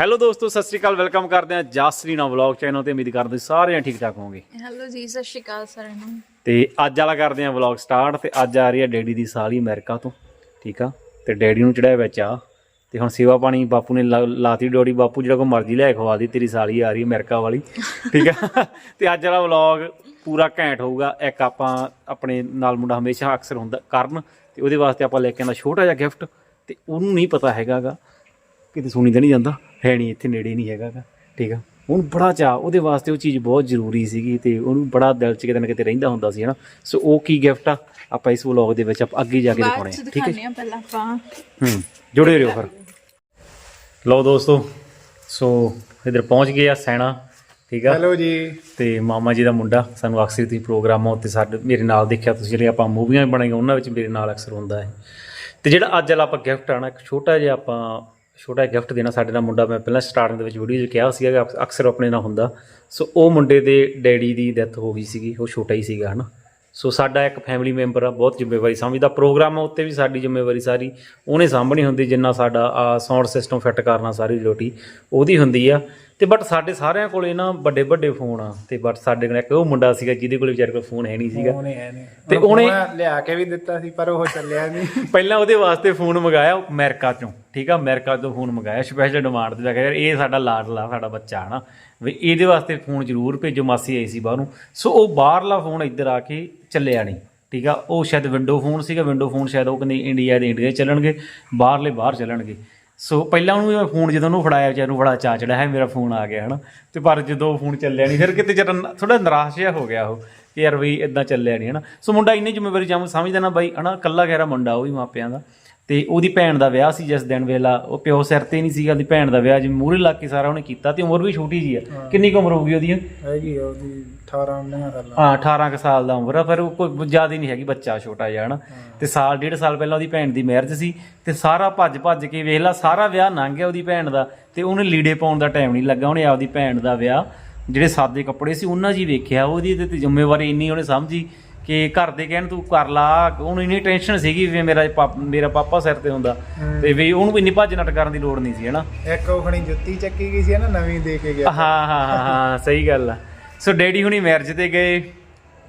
Hello ਦੋਸਤੋ ਸਤਿ ਸ੍ਰੀ ਅਕਾਲ। Welcome ਕਰਦੇ ਹਾਂ ਜਸਰੀਨਾ ਵਲੌਗ ਚੈਨਲ ਤੇ। ਉਮੀਦ ਕਰਦੇ ਸਾਰੇ ਠੀਕ ਠਾਕ ਹੋਵੋਗੇ। ਹੈਲੋ ਜੀ ਸਤਿ ਸ਼੍ਰੀ ਅਕਾਲ ਸਾਰਿਆਂ ਨੂੰ। ਤੇ ਅੱਜ ਵਾਲਾ ਕਰਦੇ ਹਾਂ ਵਲੌਗ ਸਟਾਰਟ ਤੇ ਅੱਜ ਆ ਰਹੀ ਹੈ ਡੈਡੀ ਦੀ ਸਾਲੀ ਅਮਰੀਕਾ ਤੋਂ। ਠੀਕ ਆ? ਤੇ ਡੈਡੀ ਨੂੰ ਚੜਾਇਆ ਵਿੱਚ ਆ। ਤੇ ਹੁਣ ਸੇਵਾ ਪਾਣੀ ਬਾਪੂ ਨੇ ਲਾ- ਲਾਤੀ ਡੋੜੀ ਬਾਪੂ ਜਿਹੜਾ ਕੋ ਮਰਜ਼ੀ ਲੈ ਖਵਾ ਦੀ ਤੇਰੀ ਸਾਲੀ ਆ ਰਹੀ ਅਮਰੀਕਾ ਵਾਲੀ। ਠੀਕ ਆ? ਤੇ ਅੱਜ ਵਾਲਾ ਵਲੌਗ ਪੂਰਾ ਘੈਂਟ ਹੋਊਗਾ। ਇੱਕ ਆਪਾਂ ਆਪਣੇ ਨਾਲ ਮੁੰਡਾ ਹਮੇਸ਼ਾ ਅਕਸਰ ਹੁੰਦਾ ਕਰਨ। ਤੇ ਉਹਦੇ ਵਾਸਤੇ ਆਪਾਂ ਲੈ ਕੇ ਆਂਦਾ ਛੋਟਾ ਜਿਹਾ ਗਿਫਟ ਤੇ ਉਹਨੂੰ ਨਹੀਂ ਪਤਾ ਹੈਗਾਗਾ। ਕਿਤੇ ਸੁਣੀ ਤਾਂ ਨਹੀਂ ਜਾਂਦਾ ਹੈ ਨਹੀਂ ਇੱਥੇ ਨੇੜੇ ਨਹੀਂ ਹੈਗਾਗਾ ਠੀਕ ਆ? ਉਹਨੂੰ ਬੜਾ ਚਾਹ ਉਹਦੇ ਵਾਸਤੇ ਉਹ ਚੀਜ਼ ਬਹੁਤ ਜ਼ਰੂਰੀ ਸੀਗੀ ਤੇ ਉਹਨੂੰ ਬੜਾ ਦਿਲ 'ਚ ਕਿਤੇ ਨਾ ਕਿਤੇ ਰਹਿੰਦਾ ਹੁੰਦਾ ਸੀ ਹਨਾ? ਸੋ ਉਹ ਕੀ ਗਿਫਟ ਆ? ਆਪਾਂ ਇਸ ਵਲੌਗ ਦੇ ਵਿੱਚ ਆਪਾਂ ਅੱਗੇ ਜਾ ਕੇ ਦਿਖਾਉਣੇ ਆ ਠੀਕ ਹੈ ਪਹਿਲਾਂ ਆਪਾਂ। ਹੂੰ ਜੁੜੇ ਰਹੋ ਫਿਰ। ਲਓ ਦੋਸਤੋ ਸੋ ਇਧਰ ਪਹੁੰਚ ਗਏ ਆ ਸੈਣਾ ਠੀਕ ਆ? ਹੈਲੋ ਜੀ। ਤੇ ਮਾਮਾ ਜੀ ਦਾ ਮੁੰਡਾ ਸਾਨੂੰ ਅਕਸਰ ਤੁਸੀਂ ਪ੍ਰੋਗਰਾਮਾਂ ਉੱਤੇ ਸਾਡੇ ਮੇਰੇ ਨਾਲ ਦੇਖਿਆ ਤੁਸੀਂ ਜਿਹੜੇ ਆਪਾਂ ਮੂਵੀਆਂ ਵੀ ਬਣਾਈਆਂ ਉਹਨਾਂ ਵਿੱਚ ਮੇਰੇ ਨਾਲ ਅਕਸਰ ਹੁੰਦਾ ਹੈ। ਤੇ ਜਿਹੜਾ ਅੱਜ ਵਾਲਾ ਆਪਾਂ ਗਿਫਟ ਆਣਾ ਇੱਕ ਛੋਟਾ ਜਿਹਾ ਆਪਾਂ ਛੋਟਾ ਗਿਫਟ ਦੇਣਾ ਸਾਡੇ ਨਾਲ ਮੁੰਡਾ, ਮੈਂ ਪਹਿਲਾਂ ਸਟਾਰਟਿੰਗ ਦੇ ਵਿੱਚ ਵੀਡੀਓ 'ਚ ਕਿਹਾ ਸੀਗਾ ਕਿ ਅਕਸਰ ਆਪਣੇ ਨਾਲ ਹੁੰਦਾ। ਸੋ ਉਹ ਮੁੰਡੇ ਦੇ ਡੈਡੀ ਦੀ ਡੈਥ ਹੋ ਗਈ ਸੀਗੀ, ਉਹ ਛੋਟਾ ਹੀ ਸੀਗਾ, ਹਨਾ। ਸੋ ਸਾਡਾ ਇੱਕ ਫੈਮਿਲੀ ਮੈਂਬਰ ਆ, ਬਹੁਤ ਜ਼ਿੰਮੇਵਾਰੀ ਸਮਝਦਾ ਪ੍ਰੋਗਰਾਮ ਆ, ਉੱਤੇ ਵੀ ਸਾਡੀ ਜ਼ਿੰਮੇਵਾਰੀ ਸਾਰੀ। ਉਹਨੇ ਸਾਂਭਣੀ ਹੁੰਦੀ ਜਿੰਨਾ ਸਾਡਾ ਆ ਸਾਊਂਡ ਸਿਸਟਮ ਫਿੱਟ ਕਰਨਾ ਸਾਰੀ ਡਿਊਟੀ ਉਹਦੀ ਹੁੰਦੀ ਆ। ਤੇ ਬਟ ਸਾਡੇ ਸਾਰਿਆਂ ਕੋਲੇ ਨਾ ਵੱਡੇ ਵੱਡੇ ਫੋਨ ਆ ਤੇ ਬਟ ਸਾਡੇ ਕੋਲ ਇੱਕ ਉਹ ਮੁੰਡਾ ਸੀਗਾ ਜਿਹਦੇ ਕੋਲੇ ਵਿਚਾਰੇ ਕੋਲ ਫੋਨ ਹੈ ਨਹੀਂ ਸੀਗਾ। ਉਹਨੇ ਹੈ ਨਹੀਂ। ਤੇ ਉਹਨੇ- ਲਿਆ ਕੇ ਵੀ ਦਿੱਤਾ ਸੀ ਪਰ ਉਹ ਚੱਲਿਆ ਨਹੀਂ। ਪਹਿਲਾਂ ਉਹਦੇ ਵਾਸਤੇ ਫੋਨ ਮੰਗਾਇਆ ਅਮਰੀਕਾ ਚੋਂ ਠੀਕ ਆ? ਅਮਰੀਕਾ ਤੋਂ ਫੋਨ ਮੰਗਾਇਆ ਸਪੈਸ਼ਲ ਡਿਮਾਂਡ ਤੇ ਲੱਗਾ ਯਾਰ ਇਹ ਸਾਡਾ ਲਾਡਲਾ ਸਾਡਾ ਬੱਚਾ ਹਨਾ ਵੀ ਇਹਦੇ ਵਾਸਤੇ ਫੋਨ ਜ਼ਰੂਰ ਭੇਜੋ ਮਾਸੀ ਆਈ ਸੀ ਬਾਹਰੋਂ। ਸੋ ਉਹ ਬਾਹਰਲਾ ਫੋਨ ਇੱਧਰ ਆ ਕੇ ਚੱਲਿਆ ਨਹੀਂ ਠੀਕ ਆ? ਉਹ ਸ਼ਾਇਦ ਵਿੰਡੋ ਫੋਨ ਸੀਗਾ ਵਿੰਡੋ ਫੋਨ ਸ਼ਾਇਦ ਉਹ ਕਹਿੰਦੇ ਇੰਡੀਆ ਦੇ ਇੰਡੀਆ ਚੱਲਣਗੇ ਬਾਹਰਲੇ ਬਾਹਰ ਚੱਲਣਗੇ। ਸੋ ਪਹਿਲਾਂ ਉਹਨੂੰ ਇਹ ਫੋਨ ਜਦੋਂ ਉਹਨੂੰ ਫੜਾਇਆ, ਵਿਚਾਰ ਨੂੰ ਬੜਾ ਚਾਅ ਚੜਿਆ ਹੈ ਮੇਰਾ ਫੋਨ ਆ ਗਿਆ, ਹਨਾ? ਤੇ ਪਰ ਜਦੋਂ ਫੋਨ ਚੱਲਿਆ ਨਹੀਂ ਫਿਰ ਕਿਤੇ ਜਰਾ ਥੋੜਾ ਨਿਰਾਸ਼ ਜਿਹਾ ਹੋ ਗਿਆ ਉਹ ਕਿ ਯਾਰ ਵੀ ਇਦਾਂ ਚੱਲਿਆ ਨਹੀਂ ਹਨਾ? ਸੋ ਮੁੰਡਾ ਇੰਨੀ ਜ਼ਿੰਮੇਵਾਰੀ ਜਾਮ, ਸਮਝਦਾ ਨਾ ਬਾਈ, ਹਨਾ? ਕੱਲਾ ਗੈਰਾ ਮੁੰਡਾ, ਉਹ ਵੀ ਮਾਪਿਆਂ ਦਾ। ਤੇ ਉਹਦੀ ਭੈਣ ਦਾ ਵਿਆਹ ਸੀ ਜਿਸ ਦਿਨ ਵੇਲਾ। ਉਹ ਪਿਓ ਸਿਰ ਤੇ ਨਹੀਂ ਸੀਗਾ ਉਹਦੀ ਭੈਣ ਦਾ ਵਿਆਹ ਜਿਵੇਂ ਮੂਹਰੇ ਲੱਗ ਕੇ ਸਾਰਾ ਉਹਨੇ ਕੀਤਾ ਤੇ ਉਮਰ ਵੀ ਛੋਟੀ ਜੀ ਆ। ਕਿੰਨੀ ਕੁ ਉਮਰ ਹੋਊਗੀ ਉਹਦੀ? ਹੈਗੀ ਆ ਉਹਦੀ 18 19 ਸਾਲਾਂ। ਹਾਂ 18 ਕੁ ਸਾਲ ਦਾ ਉਮਰ ਆ ਪਰ ਉਹ ਕੋਈ ਜ਼ਿਆਦਾ ਨਹੀਂ ਹੈਗੀ ਬੱਚਾ ਛੋਟਾ ਜਿਹਾ ਹਨਾ। ਤੇ ਸਾਲ ਡੇਢ ਸਾਲ ਪਹਿਲਾਂ ਉਹਦੀ ਭੈਣ ਦੀ ਮੈਰਿਜ ਸੀ ਤੇ ਸਾਰਾ ਭੱਜ ਭੱਜ ਕੇ ਵੇਖ ਲਾ ਸਾਰਾ ਵਿਆਹ ਲੰਘ ਗਿਆ ਉਹਦੀ ਭੈਣ ਦਾ ਤੇ ਉਹਨੇ ਲੀੜੇ ਪਾਉਣ ਦਾ ਟਾਈਮ ਨਹੀਂ ਲੱਗਾ। ਉਹਨੇ ਆਪਦੀ ਭੈਣ ਦਾ ਵਿਆਹ ਜਿਹੜੇ ਸਾਦੇ ਕੱਪੜੇ ਸੀ ਉਹਨਾਂ 'ਚ ਹੀ ਵੇਖਿਆ। ਉਹਦੀ ਤੇ ਤੇ ਜ਼ਿੰਮੇਵਾਰੀ ਇੰਨੀ ਉਹਨੇ ਸਮਝੀ ਕਿ ਘਰ ਦੇ ਕਹਿਣ ਤੂੰ ਕਰ ਲਾ। ਉਹਨੂੰ ਇੰਨੀ ਟੈਨਸ਼ਨ ਸੀਗੀ ਵੀ ਮੇਰਾ ਪਾਪ- ਮੇਰਾ ਪਾਪਾ ਸਿਰ ਤੇ ਹੁੰਦਾ। ਤੇ ਵੀ ਉਹਨੂੰ ਇੰਨੀ ਭੱਜ ਨੱਟ ਕਰਨ ਦੀ ਲੋੜ ਨਹੀਂ ਸੀ ਹਨਾ? ਇੱਕ ਉਹ ਖਣੀ ਜੁੱਤੀ ਚੱਕੀ ਗਈ ਸੀ ਨਾ ਨਵੀਂ ਦੇ ਕੇ ਗਿਆ। ਹਾਂ ਹਾਂ ਹਾਂ ਹਾਂ ਸਹੀ ਗੱਲ ਆ। ਸੋ ਡੈਡੀ ਹੁਣੀ ਮੈਰਿਜ ਤੇ ਗਏ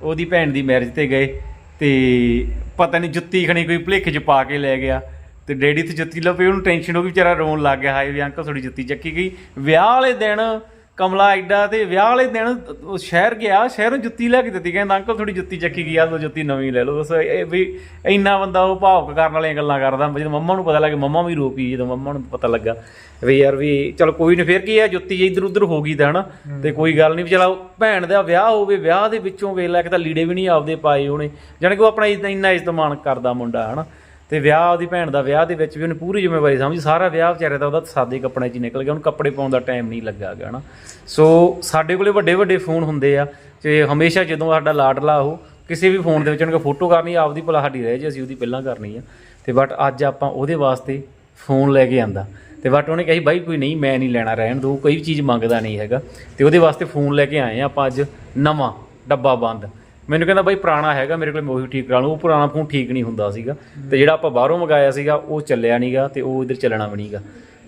ਉਹਦੀ ਭੈਣ ਦੀ ਮੈਰਿਜ ਤੇ ਗਏ ਤੇ ਪਤਾ ਨਹੀਂ ਜੁੱਤੀ ਖਣੀ ਕੋਈ ਭੁਲੇਖ ਚ ਪਾ ਕੇ ਲੈ ਗਿਆ। ਤੇ ਡੈਡੀ ਤੇ ਜੁੱਤੀ ਲੱਭੀ ਉਹਨੂੰ ਟੈਨਸ਼ਨ ਹੋ ਗਈ ਵਿਚਾਰਾ ਰੋਣ ਲੱਗ ਗਿਆ ਹਾਏ ਵੀ ਅੰਕਲ ਥੋੜੀ ਜੁੱਤੀ ਚੱਕੀ ਗਈ। ਵਿਆਹ ਵਾਲੇ ਦਿਨ ਕਮਲਾ ਐਡਾ ਤੇ ਵਿਆਹ ਵਾਲੇ ਦਿਨ ਉਹ ਸ਼ਹਿਰ ਗਿਆ ਸ਼ਹਿਰੋਂ ਜੁੱਤੀ ਲੈ ਕੇ ਦਿੱਤੀ ਕਹਿੰਦਾ ਅੰਕਲ ਥੋੜੀ ਜੁੱਤੀ ਚੱਕੀ ਗਈ ਆ ਲਓ ਜੁੱਤੀ ਨਵੀਂ ਲੈ ਲਓ। ਦੱਸੋ ਇਹ ਵੀ ਇੰਨਾ ਬੰਦਾ ਉਹ ਭਾਵਕ ਕਰਨ ਵਾਲੀਆਂ ਗੱਲਾਂ ਕਰਦਾ ਜਦੋਂ ਮੰਮਾ ਨੂੰ ਪਤਾ ਲੱਗ ਮੰਮਾ ਵੀ ਰੋ ਪਈ ਜਦੋਂ ਮੰਮਾ ਨੂੰ ਪਤਾ ਲੱਗਾ ਵੀ ਯਾਰ ਵੀ ਚਲ ਕੋਈ ਨਹੀਂ ਫੇਰ ਕੀ ਹੈ ਜੁੱਤੀ ਇੱਧਰ ਉੱਧਰ ਹੋ ਗਈ ਤਾਂ ਹਨਾ ਤੇ ਕੋਈ ਗੱਲ ਨਹੀਂ ਚਲਾ ਭੈਣ ਦਾ ਵਿਆਹ ਹੋਵੇ ਵਿਆਹ ਦੇ ਵਿੱਚੋਂ ਵੇਖ ਲੈ ਕਿ ਤਾਂ ਲੀੜੇ ਵੀ ਨਹੀਂ ਆਪਦੇ ਪਾਏ ਉਹਨੇ ਜਾਣੀ ਕਿ ਉਹ ਆਪਣਾ ਇੰਨਾ- ਇੰਨਾ ਇਸਤਮਾਨ ਕਰਦਾ ਮੁੰਡਾ ਹਨਾ। ਤੇ ਵਿਆਹ ਉਹਦੀ ਭੈਣ ਦਾ ਵਿਆਹ ਦੇ ਵਿੱਚ ਵੀ ਉਹਨੇ ਪੂਰੀ ਜ਼ਿੰਮੇਵਾਰੀ ਸਮਝੀ। ਸਾਰਾ ਵਿਆਹ ਵਿਚਾਰੇ ਦਾ ਉਹਦਾ ਸਾਦੇ ਕੱਪੜੇ 'ਚ ਨਿਕਲ ਗਿਆ। ਉਹਨੂੰ ਕੱਪੜੇ ਪਾਉਣ ਦਾ ਟਾਈਮ ਨਹੀਂ ਲੱਗਾ ਗਾ, ਹਨਾ। ਸੋ ਸਾਡੇ ਕੋਲੇ ਵੱਡੇ ਵੱਡੇ ਫੋਨ ਹੁੰਦੇ ਆ ਤੇ ਹਮੇਸ਼ਾ ਜਦੋਂ ਸਾਡਾ ਲਾਡਲਾ ਉਹ ਕਿਸੇ ਵੀ ਫੋਨ ਦੇ ਵਿੱਚ ਉਹਨੇ ਫੋਟੋ ਕਰਨੀ, ਆਪਦੀ ਭਲਾ ਸਾਡੀ ਰਹਿ ਜੇ, ਅਸੀਂ ਉਹਦੀ ਪਹਿਲਾਂ ਕਰਨੀ ਆ। ਤੇ ਬਟ ਅੱਜ ਆਪਾਂ ਉਹਦੇ ਵਾਸਤੇ ਫੋਨ ਲੈ ਕੇ ਆਂਦਾ। ਤੇ ਬਟ ਉਹਨੇ ਕਹੀ ਬਾਈ, ਕੋਈ ਨਹੀਂ, ਮੈਂ ਨਹੀਂ ਲੈਣਾ ਰਹਿਣ ਦੋ, ਕੋਈ ਵੀ ਚੀਜ਼ ਮੰਗਦਾ ਨਹੀਂ ਹੈਗਾ। ਤੇ ਉਹਦੇ ਵਾਸਤੇ ਫੋਨ ਲੈ ਕੇ ਆਏ ਆ ਆਪਾਂ ਅੱਜ ਨਵਾਂ ਡੱਬਾ ਬੰਦ। ਮੈਨੂੰ ਕਹਿੰਦਾ ਬਾਈ ਪੁਰਾਣਾ ਹੈਗਾ ਮੇਰੇ ਕੋਲ ਮੈਂ ਉਹੀ ਠੀਕ ਕਰਾ ਲਊਂ। ਉਹ ਪੁਰਾਣਾ ਫੋਨ ਠੀਕ ਨਹੀਂ ਹੁੰਦਾ ਸੀਗਾ। ਤੇ ਜਿਹੜਾ ਆਪਾਂ ਬਾਹਰੋਂ ਮੰਗਾਇਆ ਸੀਗਾ ਉਹ ਚੱਲਿਆ ਨਹੀਂਗਾ ਤੇ ਉਹ ਇਧਰ ਚੱਲਣਾ ਵੀ ਨਹੀਂਗਾ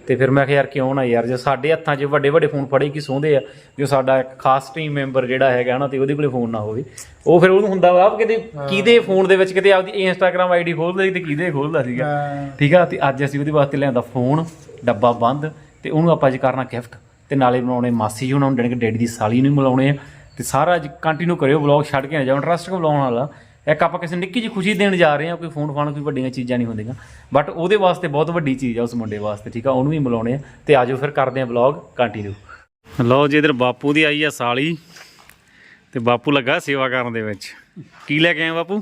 ਤੇ ਫਿਰ ਮੈਂ ਕਿਹਾ ਯਾਰ ਕਿਉਂ ਨਾ ਯਾਰ ਜੇ ਸਾਡੇ ਹੱਥਾਂ 'ਚ ਵੱਡੇ ਵੱਡੇ ਫੋਨ ਫੜੇ ਕੀ ਸੋਹਦੇ ਆ ਜੋ ਸਾਡਾ ਇੱਕ ਖਾਸ ਟੀਮ ਮੈਂਬਰ ਜਿਹੜਾ ਹੈਗਾ ਨਾ ਤੇ ਉਹਦੇ ਕੋਲੇ ਫੋਨ ਨਾ ਹੋਵੇ। ਉਹ ਫਿਰ ਉਹਨੂੰ ਹੁੰਦਾ ਵਾ ਕਿਤੇ ਕਿਹਦੇ ਫੋਨ ਦੇ ਵਿੱਚ ਕਿਤੇ ਆਪਦੀ ਇੰਸਟਾਗ੍ਰam ਆਈਡੀ ਖੋਲਦਾ ਸੀ ਤੇ ਕਿਹਦੇ ਖੋਲਦਾ ਸੀਗਾ। ਠੀਕ ਆ ਤੇ ਅੱਜ ਅਸੀਂ ਉਹਦੇ ਵਾਸਤੇ ਲਿਆਂਦਾ ਫੋਨ ਡੱਬਾ ਬੰਦ ਤੇ ਉਹਨੂੰ ਆਪਾਂ ਅੱਜ ਕਰਨਾ ਗਿਫਟ ਤੇ ਨਾਲੇ ਬਣਾਉਣੇ ਮਾਸੀ ਜੀ ਉਹਨਾਂ ਨੂੰ ਜਾਣੀ ਕਿ ਡੈਡੀ ਦੀ ਸਾਲੀ ਨੂੰ ਮਿਲਾਉਣੇ ਆ। ਤੇ ਸਾਰਾ ਅੱਜ ਕੰਟੀਨਿਊ ਕਰਿਓ ਵਲੌਗ ਛੱਡ ਕੇ ਨਾ ਜਾਓ। ਇੰਟਰਸਟਿੰਗ ਬੁਲਾਉਣ ਵਾਲਾ? ਇੱਕ ਆਪਾਂ ਕਿਸੇ ਨਿੱਕੀ ਜਿਹੀ ਖੁਸ਼ੀ ਦੇਣ ਜਾ ਰਹੇ ਹਾਂ ਕੋਈ ਫੋਨ ਫਾਨ ਕੋਈ ਵੱਡੀਆਂ ਚੀਜ਼ਾਂ ਨਹੀਂ ਹੁੰਦੀਆਂ। ਬਟ ਉਹਦੇ ਵਾਸਤੇ ਬਹੁਤ ਵੱਡੀ ਚੀਜ਼ ਆ ਉਸ ਮੁੰਡੇ ਵਾਸਤੇ ਠੀਕ ਆ? ਉਹਨੂੰ ਵੀ ਮਿਲਾਉਣੇ ਆ ਤੇ ਆਜੋ ਫਿਰ ਕਰਦੇ ਆ ਵਲੌਗ ਕੰਟੀਨਿਊ ਲਓ ਜੀ ਇਧਰ ਬਾਪੂ ਦੀ ਆਈ ਆ ਸਾਲੀ ਤੇ ਬਾਪੂ ਲੱਗਾ ਸੇਵਾ ਕਰਨ ਦੇ ਵਿੱਚ। ਕੀ ਲੈ ਕੇ ਆਇਆ ਬਾਪੂ?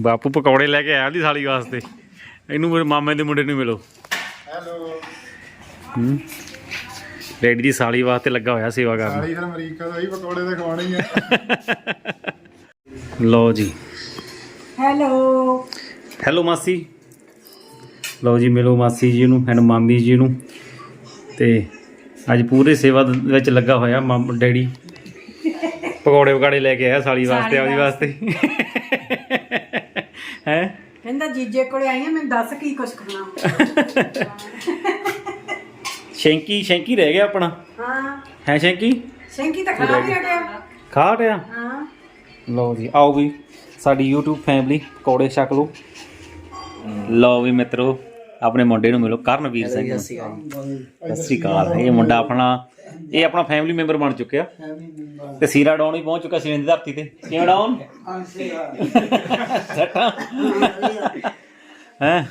ਬਾਪੂ ਪਕੌੜੇ ਲੈ ਕੇ ਆਇਆ ਉਹਦੀ ਸਾਲੀ ਵਾਸਤੇ। ਇਹਨੂੰ ਮੇਰੇ ਮਾਮੇ ਦੇ ਮੁੰਡੇ ਨੂੰ ਮਿਲੋ। ਹੈਲੋ ਹੂੰ। ਡੈਡੀ ਦੀ ਸਾਲੀ ਵਾਸਤੇ ਲੱਗਾ ਹੋਇਆ ਸੇਵਾ ਕਰਨ। ਸਾਲੀ ਫਿਰ ਅਮਰੀਕਾ ਦਾ ਹੀ ਪਕੌੜੇ ਤੇ ਖਵਾਣੇ ਹੀ ਆ। ਲਓ ਜੀ। ਹੈਲੋ। ਹੈਲੋ ਮਾਸੀ। ਲਓ ਜੀ ਮਿਲੋ ਮਾਸੀ ਜੀ ਨੂੰ ਐਂਡ ਮਾਮੀ ਜੀ ਨੂੰ। ਤੇ ਅੱਜ ਪੂਰੇ ਸੇਵਾ ਦੇ ਵਿੱਚ ਲੱਗਾ ਹੋਇਆ ਮਾਮ ਡੈਡੀ। ਪਕੌੜੇ ਪਕਾੜੇ ਲੈ ਕੇ ਆਇਆ ਸਾਲੀ ਵਾਸਤੇ ਆਪਦੀ ਵਾਸਤੇ। ਹੈ? ਕਹਿੰਦਾ ਜੀਜੇ ਕੋਲੇ ਆਈ ਆ ਮੈਨੂੰ ਦੱਸ ਕੀ ਕੁਛ ਖਾਣਾ। ਸ਼ੈਂਕੀ ਸ਼ੈਂਕੀ ਰਹਿ ਗਿਆ ਆਪਣਾ। ਹਾਂ। ਹੈ ਸ਼ੈਂਕੀ? ਸ਼ੈਂਕੀ ਤਾਂ ਖਾ ਵੀ ਗਿਆ ਖਾ ਰਿਆ ਹਾਂ। ਲਓ ਜੀ ਆਓ ਵੀ ਸਾਡੀ YouTube ਫੈਮਿਲੀ ਪਕੌੜੇ ਛਕ ਲਓ। ਲਓ ਵੀ ਮਿੱਤਰੋ ਆਪਣੇ ਮੁੰਡੇ ਨੂੰ ਮਿਲੋ ਕਰਨਵੀਰ ਸਿੰਘ ਨੂੰ। ਸਤਿ ਸ੍ਰੀ ਅਕਾਲ। ਇਹ ਮੁੰਡਾ ਆਪਣਾ ਇਹ ਆਪਣਾ ਫੈਮਿਲੀ ਮੈਂਬਰ ਬਣ ਚੁੱਕਿਆ। ਤੇ ਸੀਰਾ ਡਾਉਨ ਹੀ ਪਹੁੰਚ ਚੁੱਕਾ ਸੀ ਦੀ ਧਰਤੀ ਤੇ। ਕਿਵੇਂ ਡਾਉਨ ਸੱਟਾਂ? ਹੈ?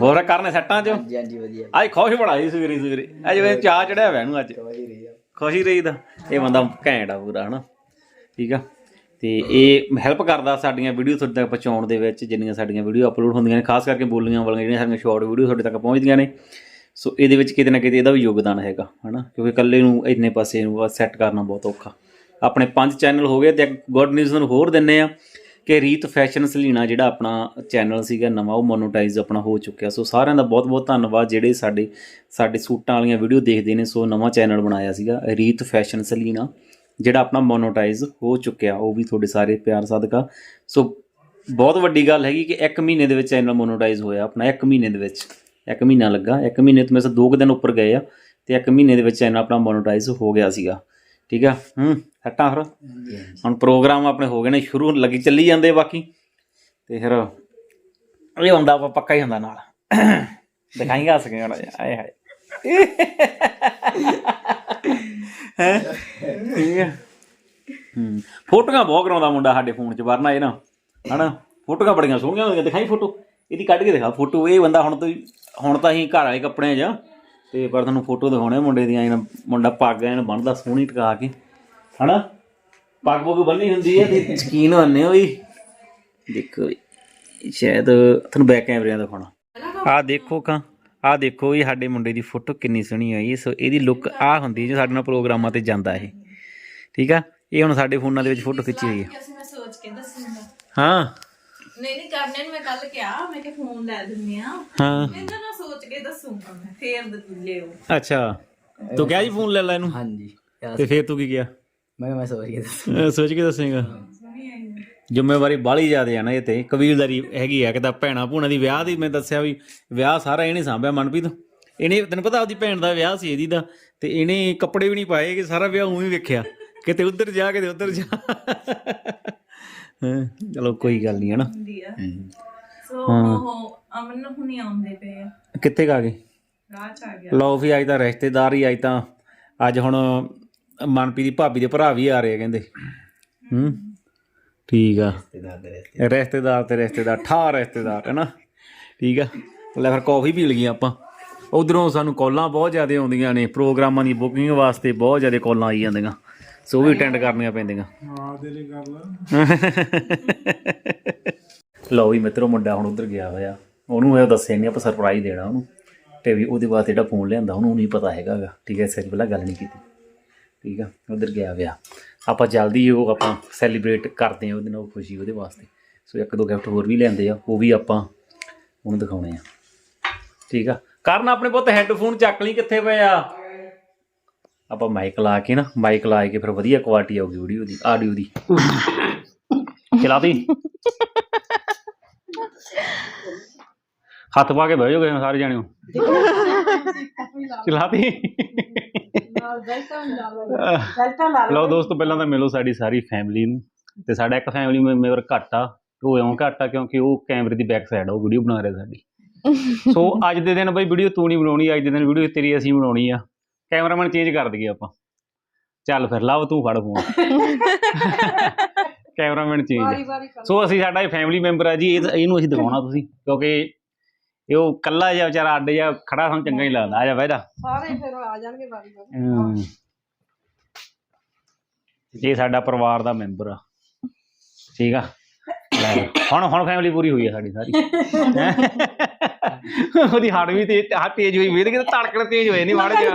ਹੋਰ ਕਰਨੇ ਸੱਟਾਂ ਚ? ਹਾਂਜੀ ਹਾਂਜੀ ਵਧੀਆ। ਅੱਜ ਖੁਸ਼ ਬੜਾ ਸੀ ਸਵੇਰੇ ਸਵੇਰੇ। ਅੱਜ ਵੇ ਚਾਹ ਚੜਿਆ ਹੋਇਆ ਇਹਨੂੰ ਅੱਜ। ਖੁਸ਼ੀ ਰਹੀਦਾ। ਇਹ ਬੰਦਾ ਘੈਂਟ ਆ ਪੂਰਾ ਹਨਾ? ਠੀਕ ਆ? ਤੇ ਇਹ ਹੈਲਪ ਕਰਦਾ ਸਾਡੀਆਂ ਵੀਡੀਓ ਤੁਹਾਡੇ ਤੱਕ ਪਹੁੰਚਾਉਣ ਦੇ ਵਿੱਚ ਜਿੰਨੀਆਂ ਸਾਡੀਆਂ ਵੀਡੀਓ ਅਪਲੋਡ ਹੁੰਦੀਆਂ ਨੇ ਖਾਸ ਕਰਕੇ ਬੋਲੀਆਂ ਵਾਲੀਆਂ ਜਿਹੜੀਆਂ ਸਾਡੀਆਂ ਸ਼ਾਰਟ ਵੀਡੀਓ ਤੁਹਾਡੇ ਤੱਕ ਪਹੁੰਚਦੀਆਂ ਨੇ। ਸੋ ਇਹਦੇ ਵਿੱਚ ਕਿਤੇ ਨਾ ਕਿਤੇ ਇਹਦਾ ਵੀ ਯੋਗਦਾਨ ਹੈਗਾ ਹਨਾ? ਕਿਉਂਕਿ ਇਕੱਲੇ ਨੂੰ ਇੰਨੇ ਪਾਸੇ ਨੂੰ ਸੈੱਟ ਕਰਨਾ ਬਹੁਤ ਔਖਾ। ਆਪਣੇ ਪੰਜ ਚੈਨਲ ਹੋ ਗਏ ਤੇ ਇੱਕ ਗੁੱਡ ਨਿਊਜ਼ ਨੂੰ ਹੋਰ ਦਿੰਨੇ ਆ। ਕਿ ਰੀਤ ਫੈਸ਼ਨ ਸਲੀਣਾ ਜਿਹੜਾ ਆਪਣਾ ਚੈਨਲ ਸੀਗਾ ਨਵਾਂ, ਉਹ ਮੋਨੋਟਾਈਜ਼ ਆਪਣਾ ਹੋ ਚੁੱਕਿਆ। ਸੋ ਸਾਰਿਆਂ ਦਾ ਬਹੁਤ ਬਹੁਤ ਧੰਨਵਾਦ, ਜਿਹੜੇ ਸਾਡੇ ਸਾਡੇ ਸੂਟਾਂ ਵਾਲੀਆਂ ਵੀਡੀਓ ਦੇਖਦੇ ਨੇ, ਸੋ ਨਵਾਂ ਚੈਨਲ ਬਣਾਇਆ ਸੀਗਾ, ਰੀਤ ਫੈਸ਼ਨ ਸਲੀਣਾ ਜਿਹੜਾ ਆਪਣਾ ਮੋਨੋਟਾਈਜ਼ ਹੋ ਚੁੱਕਿਆ। ਉਹ ਵੀ ਤੁਹਾਡੇ ਸਾਰੇ ਪਿਆਰ ਸਦਕਾ। ਸੋ ਬਹੁਤ ਵੱਡੀ ਗੱਲ ਹੈਗੀ ਕਿ 1 ਮਹੀਨੇ ਦੇ ਵਿੱਚ ਚੈਨਲ ਮੋਨੋਟਾਈਜ਼ ਹੋਇਆ ਆਪਣਾ 1 ਮਹੀਨੇ ਦੇ ਵਿੱਚ। 1 ਮਹੀਨਾ ਲੱਗਾ। 1 ਮਹੀਨੇ ਤੋਂ ਮੇਰੇ 2 ਦਿਨ ਉੱਪਰ ਗਏ ਆ, ਤੇ 1 ਮਹੀਨੇ ਦੇ ਵਿੱਚ ਚੈਨਲ ਆਪਣਾ ਮੋਨੋਟਾਈਜ਼ ਹੋ ਗਿਆ ਸੀਗਾ। ਠੀਕ ਆ? ਹੂੰ। ਹਟਾਂ ਫਿਰ। ਹੁਣ ਪ੍ਰੋਗਰਾਮ ਆਪਣੇ ਹੋ ਗਏ ਨੇ ਸ਼ੁਰੂ ਲੱਗੀ ਚੱਲੀ ਜਾਂਦੇ ਬਾਕੀ। ਤੇ ਫਿਰ ਇਹ ਹੁੰਦਾ ਆਪਾਂ ਪੱਕਾ ਹੀ ਹੁੰਦਾ ਨਾਲ। ਦਿਖਾਈਗਾ ਹੱਸ ਕੇ ਆਏ ਹਾਏ। ਹੈ? ਠੀਕ ਹੈ ਹੂੰ ਫੋਟੋਆਂ ਬਹੁਤ ਕਰਾਉਂਦਾ ਮੁੰਡਾ ਸਾਡੇ ਫੋਨ 'ਚ ਵਰਨਾ ਇਹ ਨਾ। ਹਨਾ? ਫੋਟੋਆਂ ਬੜੀਆਂ ਸੋਹਣੀਆਂ ਹੁੰਦੀਆਂ ਦਿਖਾਈ ਫੋਟੋ। ਇਹਦੀ ਕੱਢ ਕੇ ਦਿਖਾ ਫੋਟੋ ਇਹ ਬੰਦਾ ਹੁਣ ਤੋਂ ਹੁਣ ਤਾਂ ਅਸੀਂ ਘਰ ਵਾਲੇ ਕੱਪੜਿਆਂ 'ਚ। ਆ, ਤੇ ਪਰ ਤੁਹਾਨੂੰ ਫੋਟੋ ਦਿਖਾਉਣੇ ਮੁੰਡੇ ਦੀਆਂ ਇਹਨਾਂ ਮੁੰਡਾ ਪੱਗ ਐਨ ਬੰਨਦਾ ਸੋਹਣੀ ਟਕਾ ਕੇ। ਹਨਾ? ਪੱਗ ਪੁੱਗ ਬੰਨੀ ਹੁੰਦੀ ਹੈ ਤੇ ਸਕੀਨ ਹੁੰਨੇ ਹੋਈ ਦੇਖੋ ਜੀ, ਸ਼ਾਇਦ ਤੁਹਾਨੂੰ ਬੈਕ ਕੈਮਰਿਆਂ ਦਿਖਾਉਣਾ। ਆ ਦੇਖੋ ਕਾ ਆ ਦੇਖੋ ਇਹ ਸਾਡੇ ਮੁੰਡੇ ਦੀ ਫੋਟੋ ਕਿੰਨੀ ਸੋਹਣੀ ਆਈ ਸੋ ਇਹਦੀ ਲੁੱਕ ਆ ਹੁੰਦੀ ਹੈ ਜੋ ਸਾਡੇ ਨਾਲ ਪ੍ਰੋਗਰਾਮਾਂ ਤੇ ਜਾਂਦਾ ਇਹ। ਠੀਕ ਆ? ਇਹ ਹੁਣ ਸਾਡੇ ਫੋਨਾਂ ਦੇ ਵਿੱਚ ਫੋਟੋ ਖਿੱਚੀ ਹੋਈ ਹੈ। ਅਸੀਂ ਮੈਂ ਸੋਚ ਕੇ ਦੱਸੂਗਾ ਹਾਂ। ਨਹੀਂ ਨਹੀਂ ਕਰਨੇ ਨੂੰ ਮੈਂ ਕੱਲ ਕਿਹਾ ਮੈਂ ਕਿ ਫੋਨ ਲੈ ਦਿੰਨੇ ਆ। ਹਾਂ। ਇਹਨਾਂ ਨਾਲ ਸੋਚ ਕੇ ਦੱਸੂਗਾ ਮੈਂ ਫੇਰ ਦ- ਲਿਓ ਅੱਛਾ। ਤੂੰ ਕਿਹਾ ਜੀ ਫੋਨ ਲੈ ਲੈ ਇਹਨੂੰ? ਹਾਂਜੀ। ਤੇ ਫੇਰ ਤੂੰ ਕੀ ਕਿਹਾ? ਮੈਂ ਮੈਂ ਸੋਚ ਕੇ ਦੱਸ ਅਹ ਸੋਚ ਕੇ ਦੱਸੇਗਾ। ਜ਼ਿੰਮੇਵਾਰੀ ਬਾਹਲੀ ਜ਼ਿਆਦੇ ਆ ਨਾ ਇਹ ਤੇ। ਕਬੀਲਦਾਰੀ ਹੈਗੀ ਆ ਕਿਤਾ ਭੈਣਾ ਭੂਣਾ ਦੀ ਵਿਆਹ ਦੀ ਮੈਂ ਦੱਸਿਆ ਵੀ ਵਿਆਹ ਸਾਰਾ ਇਹਨੇ ਸਾਂਭਿਆ ਮਨਪ੍ਰੀਤ। ਇਹਨੇ ਤੈਨੂੰ ਪਤਾ ਆਪਦੀ ਭੈਣ ਦਾ ਵਿਆਹ ਸੀ ਇਹਦੀ ਦਾ ਤੇ ਇਹਨੇ ਕੱਪੜੇ ਵੀ ਨਹੀਂ ਪਾਏ ਕਿ ਸਾਰਾ ਵਿਆਹ ਉਵੇਂ ਹੀ ਵੇਖਿਆ। ਕਿਤੇ ਉੱਧਰ ਜਾ ਕਿਤੇ ਉੱਧਰ ਜਾ। ਹਾਂ ਚਲੋ ਕੋਈ ਗੱਲ ਨਹੀਂ ਹੈ ਨਾ? ਹੁੰਦੀ ਆ। ਸੋ ਉਹ ਅਮਨ ਹੁਣੀ ਆਉਂਦੇ ਪਏ ਆ। ਕਿੱਥੇ ਕਾ ਗਏ? ਰਾਹ ਚ ਆ ਗਿਆ। ਲਓ ਵੀ ਅੱਜ ਤਾਂ ਰਿਸ਼ਤੇਦਾਰ ਹੀ ਅੱਜ ਤਾਂ ਅੱਜ ਹੁਣ ਮਨਪ੍ਰੀਤ ਦੀ ਭਾਬੀ ਦੇ ਭਰਾ ਵੀ ਆ ਰਹੇ ਆ ਕਹਿੰਦੇ। ਹੂੰ ਠੀਕ ਆ। ਰਿਸ਼ਤੇਦਾਰ ਤੇ ਰਿਸ਼ਤੇਦਾਰ ਠਾ ਰਿਸ਼ਤੇਦਾਰ ਹੈ ਨਾ ਠੀਕ ਆ। ਲੈ ਫਿਰ ਕਾਫੀ ਪੀ ਲਈਏ ਆਪਾਂ। ਉਧਰੋਂ ਸਾਨੂੰ ਕਾਲਾਂ ਬਹੁਤ ਜ਼ਿਆਦਾ ਆਉਂਦੀਆਂ ਨੇ ਪ੍ਰੋਗਰਾਮਾਂ ਦੀ ਬੁਕਿੰਗ ਵਾਸਤੇ ਬਹੁਤ ਜ਼ਿਆਦਾ ਕਾਲਾਂ ਆਈ ਜਾਂਦੀਆਂ। ਸੋ ਵੀ ਅਟੈਂਡ ਕਰਨੀਆਂ ਪੈਂਦੀਆਂ। ਹਾਂ ਦੇ ਲਈ ਕਰ ਲਾ ਲਓ ਵੀ ਮਿੱਤਰੋ ਮੁੰਡਾ ਹੁਣ ਉਧਰ ਗਿਆ ਹੋਇਆ। ਉਹਨੂੰ ਇਹ ਦੱਸਿਆ ਨਹੀਂ ਆਪਾਂ ਸਰਪ੍ਰਾਈਜ਼ ਦੇਣਾ ਉਹਨੂੰ। ਤੇ ਵੀ ਉਹਦੇ ਬਾਅਦ ਜਿਹੜਾ ਫੋਨ ਲਿਆਂਦਾ ਉਹਨੂੰ ਨਹੀਂ ਪਤਾ ਹੈਗਾਗਾ। ਠੀਕ ਹੈ ਸੱਚ ਪਹਿਲਾਂ ਗੱਲ ਨਹੀਂ ਕੀਤੀ। ਠੀਕ ਆ, ਉਧਰ ਗਿਆ ਹੋਇਆ ਆਪਾਂ ਜਲਦੀ ਉਹ ਆਪਾਂ ਸੈਲੀਬ੍ਰੇਟ ਕਰਦੇ ਆ ਉਹਦੇ ਨਾਲ ਉਹ ਖੁਸ਼ੀ ਉਹਦੇ ਵਾਸਤੇ। ਸੋ ਇੱਕ ਦੋ ਗਿਫਟ ਹੋਰ ਵੀ ਲੈਂਦੇ ਆ, ਉਹ ਵੀ ਆਪਾਂ ਉਹਨੂੰ ਦਿਖਾਉਣੇ ਆ। ਠੀਕ ਆ, ਕਰਨ ਆਪਣੇ ਪੁੱਤ ਹੈੱਡਫੋਨ ਚੱਕ ਲਈ, ਕਿੱਥੇ ਪਏ ਆ? ਆਪਾਂ ਮਾਈਕ ਲਾ ਕੇ ਨਾ ਮਾਈਕ ਲਾ ਕੇ ਫਿਰ ਵਧੀਆ ਕੁਆਲਿਟੀ ਆਊਗੀ ਵੀਡੀਓ ਦੀ ਆਡੀਓ ਦੀ। ਚਲਾ ਦੀ ਹੱਥ ਪਾ ਕੇ ਬਹਿ ਜਾਓਗੇ ਸਾਰੇ ਜਾਣਿਓ ਚਲਾਤੀ ਲਾ ਲਓ। ਦੋਸਤੋ ਪਹਿਲਾਂ ਤਾਂ ਮਿਲੋ ਸਾਡੀ ਸਾਰੀ ਫੈਮਿਲੀ ਨੂੰ। ਤੇ ਸਾਡਾ ਇੱਕ ਫੈਮਿਲੀ ਮੈਂਬਰ ਘੱਟ ਆ। ਉਹ ਐਉਂ ਘੱਟ ਆ ਕਿਉਂਕਿ ਉਹ ਕੈਮਰੇ ਦੀ ਬੈਕ ਸਾਈਡ ਆ ਉਹ ਵੀਡੀਓ ਬਣਾ ਰਿਹਾ ਸਾਡੀ। ਸੋ ਅੱਜ ਦੇ ਦਿਨ ਬਈ ਵੀਡੀਓ ਤੂੰ ਨਹੀਂ ਬਣਾਉਣੀ ਅੱਜ ਦੇ ਦਿਨ ਵੀਡੀਓ ਤੇਰੀ ਅਸੀਂ ਬਣਾਉਣੀ ਆ। ਕੈਮਰਾਮੈਨ ਚੇਂਜ ਕਰ ਦਈਏ ਆਪਾਂ। ਚੱਲ ਫਿਰ ਲਵ ਤੂੰ ਫੜ ਫੋਨ ਕੈਮਰਾਮੈਨ ਚੇਂਜ ਸੋ ਅਸੀਂ ਸਾਡਾ ਇਹ ਫੈਮਿਲੀ ਮੈਂਬਰ ਆ ਜੀ ਇਹ ਇਹਨੂੰ ਅਸੀਂ ਦਿਖਾਉਣਾ ਤੁਸੀਂ। ਕਿਉਂਕਿ ਇਹ ਉਹ ਕੱਲਾ ਜਿਹਾ ਵਿਚਾਰਾ ਅੱਡ ਜਿਹਾ ਖੜਾ ਸਾਨੂੰ ਚੰਗਾ ਹੀ ਲੱਗਦਾ। ਆ ਜਾ ਬਹਿ ਜਾ। ਸਾਰੇ ਫਿਰ ਆ ਜਾਣਗੇ ਵਾਰੀ ਵਾਰੀ ਹਮ। ਇਹ ਸਾਡਾ ਪਰਿਵਾਰ ਦਾ ਮੈਂਬਰ ਆ। ਠੀਕ ਆ? ਲੈ, ਹੁਣ ਹੁਣ ਫੈਮਿਲੀ ਪੂਰੀ ਹੋਈ ਆ ਸਾਡੀ ਸਾਰੀ। ਹੈਂ? ਉਹਦੀ ਹੱਡ ਵੀ ਤੇ ਹੱਥ ਤੇਜ਼ ਹੋਈ ਵੇਦ ਕੇ ਧੜਕਣ ਤੇਜ਼ ਹੋਏ ਨਹੀਂ ਮਾੜੇ ਜਿਹੇ।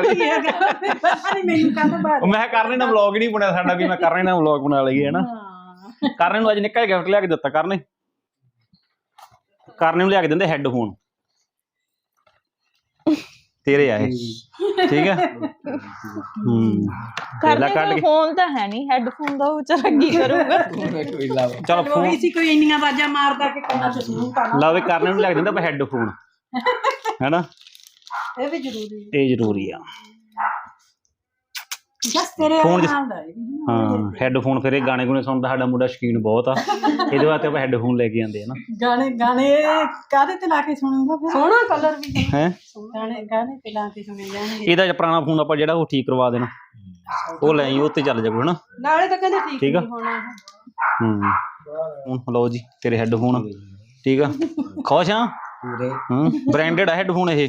ਨਹੀਂ ਮੈਨੂੰ ਬਾਅਦ ਉਹ ਮੈਂ ਕਰਨੇ ਨਾ ਵਲੌਗ ਨਹੀਂ ਬਣਿਆ ਸਾਡਾ ਵੀ ਮੈਂ ਕਰਨੇ ਨਾ ਵਲੌਗ ਬਣਾ ਲਈਏ ਹਨਾ ਕਰਨੇ ਨੂੰ ਅੱਜ ਨਿੱਕਾ ਜਿਹਾ ਗਿਫਟ ਲਿਆ ਕੇ ਦਿੱਤਾ ਕਰਨੇ ਕਰਨੇ ਨੂੰ ਲਿਆ ਕੇ ਦਿੰਦੇ ਹੈੱਡਫੋਨ ਤੇਰੇ ਆ ਇਹ ਠੀਕ ਆ? ਹੂੰ। ਪਹਿਲਾਂ ਕੱਢ ਕੇ ਫੋਨ ਤਾਂ ਹੈ ਨਹੀਂ ਹੈੱਡਫੋਨ ਦਾ ਉਹ ਵਿਚਾਰਾ ਕੀ ਕਰੂਗਾ? ਚਲੋ ਫੋਨ ਸੀ ਕੋਈ ਇੰਨੀਆਂ ਆਵਾਜ਼ਾਂ ਮਾਰਦਾ ਕਿ ਕੰਨਾਂ 'ਚ ਸੂਹ ਪਾਣਾ ਲਓ। ਵੀ ਕਰਨੇ ਨੂੰ ਕੇ ਦਿੰਦਾ ਆਪਾਂ ਹੈੱਡਫੋਨ ਹੈਨਾ? ਇਹ ਵੀ ਜ਼ਰੂਰੀ ਹੈ। ਇਹ ਜ਼ਰੂਰੀ ਆ। ਜਸ ਤੇਰੇ ਫੋਨ ਚ- ਨਾਲ ਦਾ ਇਹ ਵੀ ਨਾ। ਹਾਂ ਹੈੱਡਫੋਨ ਫਿਰ ਇਹ ਗਾਣੇ ਗੁਣੇ ਸੁਣਦਾ ਸਾਡਾ ਮੁੰਡਾ ਸ਼ਕੀਨ ਬਹੁਤ ਆ। ਇਹਦੇ ਵਾਸਤੇ ਆਪਾਂ ਹੈੱਡਫੋਨ ਲੈ ਕੇ ਆਂਦੇ ਆ ਨਾ। ਗਾਣੇ ਗਾਣੇ ਕਾਦੇ ਤੇ ਲਾ ਕੇ ਸੁਣੂਗਾ ਫਿਰ? ਸੋਹਣਾ ਕਲਰ ਵੀ ਹੈ। ਗਾਣੇ ਗਾਣੇ ਤੇ ਲਾ ਕੇ ਸੁਣੇ ਜਾਣਗੇ। ਇਹਦਾ ਜਿਹੜਾ ਪੁਰਾਣਾ ਫੋਨ ਆਪਾਂ ਜਿਹੜਾ ਉਹ ਠੀਕ ਕਰਵਾ ਦੇਣਾ। ਉਹ ਲੈ ਆਈ ਉਹ ਤੇ ਚੱਲ ਜਾਊਗਾ ਹਨਾ। ਨਾਲੇ ਤਾਂ ਕਹਿੰਦੇ ਠੀਕ ਠੀਕ ਆ। ਨਹੀਂ ਹੋਣਾ। ਹੂੰ। ਹੁਣ ਲਓ ਜੀ ਤੇਰੇ ਹੈੱਡਫੋਨ ਠੀਕ ਆ? ਖੁਸ਼ ਆ? ਪੂਰੇ। ਹੂੰ ਬ੍ਰਾਂਡਡ ਆ ਹੈੱਡਫੋਨ ਇਹ।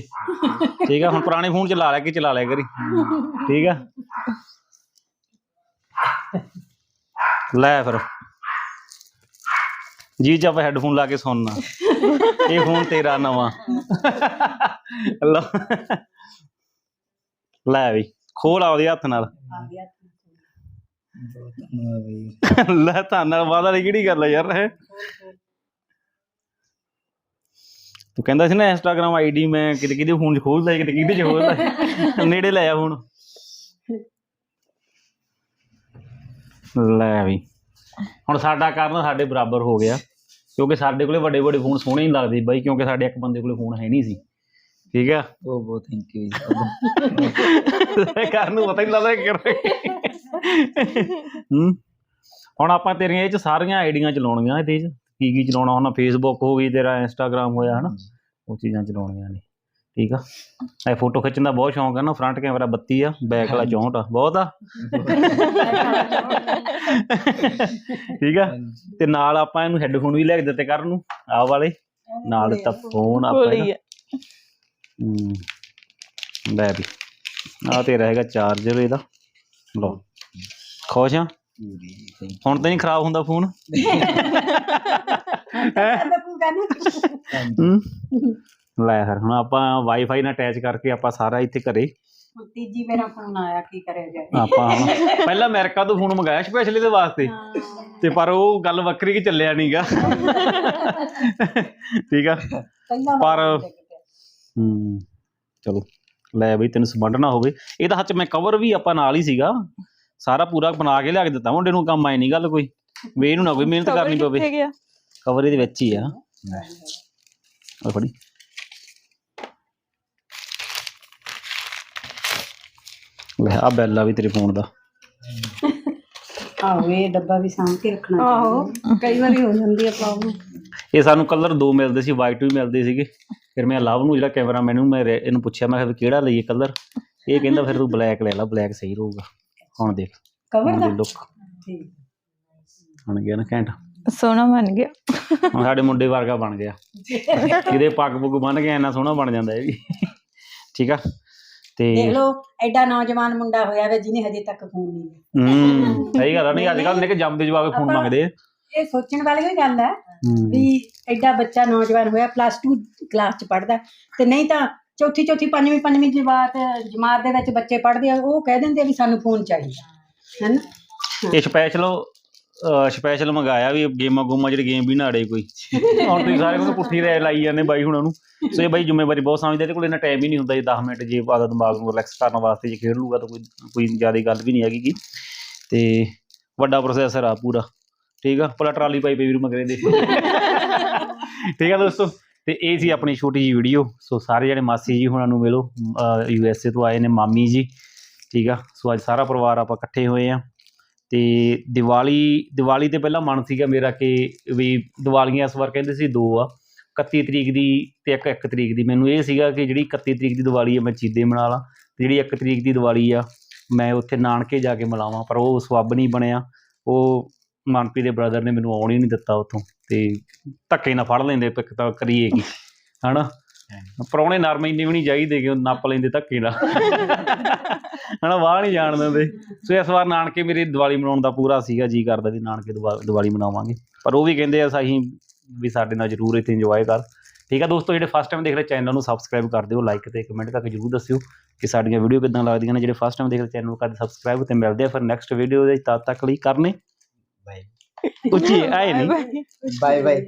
ਠੀਕ ਆ ਹੁਣ ਪੁਰਾਣੇ ਫੋਨ ਚ ਲਾ ਲੈ ਕੇ ਚਲਾ ਲਿਆ ਕਰੀ। ਠੀਕ ਆ। ਲੈ ਫਿਰ। ਜੀ ਜਬ ਹੈੱਡਫੋਨ ਲਾ ਕੇ ਸੁਣਨਾ। ਇਹ ਫੋਨ ਤੇਰਾ ਨਵਾਂ। ਲੈ ਵੀ ਖੋਲ ਆ ਉਹਦੇ ਹੱਥ ਨਾਲ। ਲੈ ਤਾਂ ਨਾਲ। ਵਾਦਾ ਦੀ ਕਿਹੜੀ ਗੱਲ ਆ ਯਾਰ ਹੈ ਤੂੰ ਕਹਿੰਦਾ ਸੀ ਨਾ ਇੰਸਟਾਗ੍ਰam ਆਈਡੀ ਮੈਂ ਕਿਤੇ ਕਿਤੇ ਫੋਨ 'ਚ ਖੋਲਦਾ ਕਿਤੇ ਕਿਤੇ 'ਚ ਖੋਲਦਾ ਨੇੜੇ ਲੈ ਆ ਹੁਣ ਲੈ ਵੀ। ਹੁਣ ਸਾਡਾ ਕਰਨ ਸਾਡੇ ਬਰਾਬਰ ਹੋ ਗਿਆ ਕਿਉਂਕਿ ਸਾਡੇ ਕੋਲੇ ਵੱਡੇ ਵੱਡੇ ਫੋਨ ਸੋਹਣੇ ਹੀ ਲੱਗਦੇ ਬਾਈ ਕਿਉਂਕਿ ਸਾਡੇ ਇੱਕ ਬੰਦੇ ਕੋਲੇ ਫੋਨ ਹੈ ਨਹੀਂ ਸੀ। ਠੀਕ ਆ? ਉਹ ਬਹੁਤ ਥੈਂਕ ਯੂ ਕਰਨ ਨੂੰ ਪਤਾ ਹੀ ਨਹੀਂ ਲੱਗਦਾ ਕਿ ਕਰ ਹੂੰ? ਹੁਣ ਆਪਾਂ ਤੇਰੀਆਂ ਇਹ ਚ ਸਾਰੀਆਂ ਆਈਡੀਆਂ ਚਲਾਉਣੀਆਂ ਇਹਦੇ ਚ। ਕੀ ਕੀ ਚਲਾਉਣਾ ਹੁਣ ਫੇਸਬੁੱਕ ਹੋ ਗਈ ਤੇਰਾ ਇੰਸਟਾਗ੍ਰam ਹੋਇਆ ਹਨਾ? ਉਹ ਚੀਜ਼ਾਂ ਚਲਾਉਣੀਆਂ ਨੇ ਠੀਕ ਆ? ਇਹ ਫੋਟੋ ਖਿੱਚਣ ਦਾ ਬਹੁਤ ਸ਼ੌਂਕ ਹੈ ਨਾ ਫਰੰਟ ਕੈਮਰਾ 32 ਆ ਬੈਕ ਵਾਲਾ 64 ਆ ਬਹੁਤ ਆ? ਠੀਕ ਆ? ਤੇ ਨਾਲ ਆਪਾਂ ਇਹਨੂੰ ਹੈੱਡਫੋਨ ਵੀ ਲੈ ਕੇ ਦਿੱਤੇ ਕਰਨ ਨੂੰ ਆਹ ਵਾਲੇ। ਨਾਲ ਦਿੱਤਾ ਫੋਨ ਆਪਾਂ ਇਹਦਾ। ਹੀ ਲੈ ਵੀ। ਆ ਤੇਰਾ ਹੈਗਾ ਚਾਰਜਰ ਇਹਦਾ। ਲਓ। ਖੁਸ਼ ਆ? ਹੁਣ ਤਾਂ ਨਹੀਂ ਖਰਾਬ ਹੁੰਦਾ ਫੋਨ। ਲੈ ਫਿਰ ਹੁਣ ਆਪਾਂ ਵਾਈਫਾਈ ਨਾਲ ਅਟੈਚ ਕਰਕੇ ਆਪਾਂ ਸਾਰਾ ਇੱਥੇ ਘਰੇ। ਤੀਜੀ ਮੇਰਾ ਫੋਨ ਆਇਆ ਕੀ ਕਰਿਆ ਜਾਏ ਆਪਾਂ ਹੁਣ ਪਹਿਲਾਂ ਅਮਰੀਕਾ ਤੋਂ ਫੋਨ ਮੰਗਾਇਆ ਸਪੈਸ਼ਲ ਇਹਦੇ ਵਾਸਤੇ। ਤੇ ਪਰ ਉਹ ਗੱਲ ਵੱਖਰੀ ਕਿ ਚੱਲਿਆ ਨਹੀਂਗਾ ਠੀਕ ਆ? ਪਹਿਲਾਂ ਪਰ- ਹੂੰ ਚਲੋ। ਲੈ ਬਈ ਤੈਨੂੰ ਸਮਝਣਾ ਹੋਵੇ। ਇਹਦਾ ਹੱਥ ਮੈਂ ਕਵਰ ਵੀ ਆਪਾਂ ਨਾਲ ਹੀ ਸੀਗਾ। ਸਾਰਾ ਪੂਰਾ ਬਣਾ ਕੇ ਲਿਆ ਕੇ ਦਿੱਤਾ ਮੁੰਡੇ ਨੂੰ ਕੰਮ ਆਏ ਨਹੀਂ ਗੱਲ ਕੋਈ। ਵੀ ਇਹਨੂੰ ਨਾ ਕੋਈ ਮਿਹਨਤ ਕਰਨੀ ਪਵੇ। ਗਿਆ? ਕਵਰ ਇਹਦੇ ਵਿੱਚ ਹੀ ਆ। ਆ ਫੜੀ। ਲੈ ਆ ਬੈਲ ਵੀ ਤੇਰੇ ਫੋਨ ਦਾ। ਆਹੋ ਇਹ ਡੱਬਾ ਵੀ ਸਾਂਭ ਕੇ ਰੱਖਣਾ ਆਹੋ। ਕਈ ਵਾਰੀ ਹੋ ਜਾਂਦੀ ਆ ਪ੍ਰੋਬਲਮ ਇਹ ਸਾਨੂੰ ਕਲਰ ਦੋ ਮਿਲਦੇ ਸੀ ਵਾਈਟ ਵੀ ਮਿਲਦੇ ਸੀਗੇ। ਫਿਰ ਮੈਂ ਲਵ ਨੂੰ ਜਿਹੜਾ ਕੈਮਰਾ ਮੈਨੂੰ ਮੈਂ ਇਹਨੂੰ ਪੁੱਛਿਆ ਮੈਂ ਕਿਹਾ ਵੀ ਕਿਹੜਾ ਲਈਏ ਕਲਰ ਇਹ ਕਹਿੰਦਾ ਫਿਰ ਤੂੰ ਬਲੈਕ ਲੈ ਲੈ ਬਲੈਕ ਸਹੀ ਰਹੂਗਾ। ਹੁਣ ਦੇਖ ਕਵਰ ਦਾ? ਲੁੱਕ ਠੀਕ। ਬਣ ਗਿਆ ਨਾ ਘੈਂਟ। ਸੋਹਣਾ ਬਣ ਗਿਆ। ਹੁਣ ਸਾਡੇ ਮੁੰਡੇ ਵਰਗਾ ਬਣ ਗਿਆ। ਜਿਹਦੇ ਪੱਗ ਪੁੱਗ ਬੰਨ ਕੇ ਇੰਨਾ ਸੋਹਣਾ ਬਣ ਜਾਂਦਾ ਇਹ ਵੀ। ਠੀਕ ਆ? ਤੇ ਦੇਖ ਲਓ ਐਡਾ ਨੌਜਵਾਨ ਮੁੰਡਾ ਹੋਇਆ ਵੇ ਜਿਹਨੇ ਹਜੇ ਤੱਕ ਫੋਨ ਨਹੀਂ ਲਿਆ। ਹੂੰ ਸਹੀ ਗੱਲ ਆ ਨਹੀਂ ਅੱਜ ਕੱਲ ਨਿੱਕੇ ਜੰਮਦੇ ਜਵਾਕ ਫੋਨ ਮੰਗਦੇ ਆ। ਇਹ ਸੋਚਣ ਵਾਲੀ ਹੀ ਗੱਲ ਹੈ ਹੂੰ। ਵੀ ਐਡਾ ਬੱਚਾ ਨੌਜਵਾਨ ਹੋਇਆ ਪਲੱਸ 2 ਕਲਾਸ ਚ ਪੜਦਾ ਤੇ ਨਹੀਂ ਤਾਂ ਚੌਥੀ ਚੌਥੀ ਪੰਜਵੀਂ ਪੰਜਵੀਂ ਜਮਾਤ ਜਮਾਤ ਦੇ ਵਿੱਚ ਬੱਚੇ ਪੜਦੇ ਆ ਉਹ ਕਹਿ ਦਿੰਦੇ ਆ ਵੀ ਸਾਨੂੰ ਫੋਨ ਚਾਹੀਦਾ। ਹੈਨਾ ਇਹ ਸਪੈਸ਼ਲ ਸਪੈਸ਼ਲ ਮੰਗਾਇਆ ਵੀ ਗੇਮਾਂ ਗੂਮਾਂ ਜਿਹੜੀ ਗੇਮ ਵੀ ਨਾ ਅੜੇ ਕੋਈ। ਹੁਣ ਤੁਸੀਂ ਸਾਰੇ ਕੋਲ ਪੁੱਠੀ ਰਹਿ ਲਾਈ ਜਾਂਦੇ ਬਾਈ ਹੁਣਾਂ ਨੂੰ। ਸੋ ਇਹ ਬਾਈ ਜ਼ਿੰਮੇਵਾਰੀ ਬਹੁਤ ਸਮਝਦੇ ਇਹਦੇ ਕੋਲ ਇੰਨਾ ਟਾਈਮ ਹੀ ਨਹੀਂ ਹੁੰਦਾ ਜੀ 10 ਮਿੰਟ ਜੇ ਆਦਾ ਦਿਮਾਗ ਨੂੰ ਰਿਲੈਕਸ ਕਰਨ ਵਾਸਤੇ ਜੇ ਖੇਡ ਲੂਗਾ ਤਾਂ ਕੋਈ ਕੋਈ ਜ਼ਿਆਦਾ ਗੱਲ ਵੀ ਨਹੀਂ ਹੈਗੀ ਗੀ। ਤੇ ਵੱਡਾ ਪ੍ਰੋਸੈਸਰ ਆ ਪੂਰਾ। ਠੀਕ ਆ? ਪੂਰਾ ਟਰਾਲੀ ਪਾਈ ਪਈ ਵੀਰ ਮਗਰੇ ਦੇ। ਠੀਕ ਆ ਦੋਸਤੋ? ਤੇ ਇਹ ਸੀ ਆਪਣੀ ਛੋਟੀ ਜਿਹੀ ਵੀਡੀਓ ਸੋ ਸਾਰੇ ਜਿਹੜੇ ਮਾਸੀ ਜੀ ਹੁਣਾਂ ਨੂੰ ਮਿਲੋ। ਯੂ ਐਸ ਏ ਤੋਂ ਆਏ ਨੇ ਮਾਮੀ ਜੀ। ਠੀਕ ਆ? ਸੋ ਅੱਜ ਸਾਰਾ ਪਰਿਵਾਰ ਆਪਾਂ ਇਕੱਠੇ ਹੋਏ ਆ। ਤੇ ਦੀਵਾਲੀ ਦੀਵਾਲੀ ਤੇ ਪਹਿਲਾਂ ਮਨ ਸੀਗਾ ਮੇਰਾ ਕਿ ਵੀ ਦੀਵਾਲੀਆਂ ਇਸ ਵਾਰ ਕਹਿੰਦੇ ਸੀ ਦੋ ਆ। 31 ਤਰੀਕ ਦੀ ਤੇ ਇੱਕ 1 ਤਰੀਕ ਦੀ। ਮੈਨੂੰ ਇਹ ਸੀਗਾ ਕਿ ਜਿਹੜੀ 31 ਤਰੀਕ ਦੀ ਦੀਵਾਲੀ ਆ, ਮੈਂ ਚੀਦੇ ਮਨਾ ਲਾਂ। ਤੇ ਜਿਹੜੀ 1 ਤਰੀਕ ਦੀ ਦੀਵਾਲੀ ਆ, ਮੈਂ ਉੱਥੇ ਨਾਨਕੇ ਜਾ ਕੇ ਮਨਾਵਾਂ। ਪਰ ਉਹ ਸਵੱਬ ਨਹੀਂ ਬਣਿਆ। ਉਹ ਮਨਪ੍ਰੀਤ ਦੇ ਬ੍ਰਦਰ ਨੇ ਮੈਨੂੰ ਆਉਣ ਹੀ ਨਹੀਂ ਦਿੱਤਾ ਉੱਥੋਂ। ਤੇ ਧੱਕੇ ਨਾਲ ਫੜ ਲੈਂਦੇ ਪਿੱਕ ਤਾਂ ਕਰੀਏ ਕੀ ਹਨਾ? ਪਰੌਣੇ ਨਰਮ ਇੰਨੇ ਵੀ ਨਹੀਂ ਚਾਹੀਦੇ ਕਿ ਉਹ ਨੱਪ ਲੈਂਦੇ ਧੱਕੇ ਨਾਲ। ਹਨਾ ਵਾਹ ਨਹੀਂ ਜਾਣ ਦਿੰਦੇ। ਸੋ ਇਸ ਵਾਰ ਨਾਨਕੇ ਮੇਰੇ ਦੀਵਾਲੀ ਮਨਾਉਣ ਦਾ ਪੂਰਾ ਸੀਗਾ ਜੀ ਕਰਦਾ ਵੀ ਨਾਨਕੇ ਦੀਵਾ- ਦੀਵਾਲੀ ਮਨਾਵਾਂਗੇ। ਪਰ ਉਹ ਵੀ ਕਹਿੰਦੇ ਆ ਅਸੀਂ ਵੀ ਸਾਡੇ ਨਾਲ ਜ਼ਰੂਰ ਇੱਥੇ ਇੰਜੋਏ ਕਰ। ਠੀਕ ਆ ਦੋਸਤੋ ਜਿਹੜੇ ਫਸਟ ਟਾਈਮ ਦੇਖ ਰਹੇ ਚੈਨਲ ਨੂੰ ਸਬਸਕ੍ਰਾਈਬ ਕਰ ਦਿਓ ਲਾਈਕ ਤੇ ਕਮੈਂਟ ਕਰਕੇ ਜ਼ਰੂਰ ਦੱਸਿਓ ਕਿ ਸਾਡੀਆਂ ਵੀਡੀਓ ਕਿਦਾਂ ਲੱਗਦੀਆਂ ਨੇ। ਜਿਹੜੇ ਫਸਟ ਟਾਈਮ ਦੇਖ ਰਹੇ ਚੈਨਲ ਨੂੰ ਕਰ ਸਬਸਕ੍ਰਾਈਬ ਤੇ ਮਿਲਦੇ ਆ ਫਿਰ ਨੈਕਸਟ ਵੀਡੀਓ ਦੇ ਤਦ ਤੱਕ ਲਈ ਕਰਨੇ। ਬਾਏ ਉੱਚੀ ਆਏ ਨਹੀਂ ਬਾਏ ਬਾਏ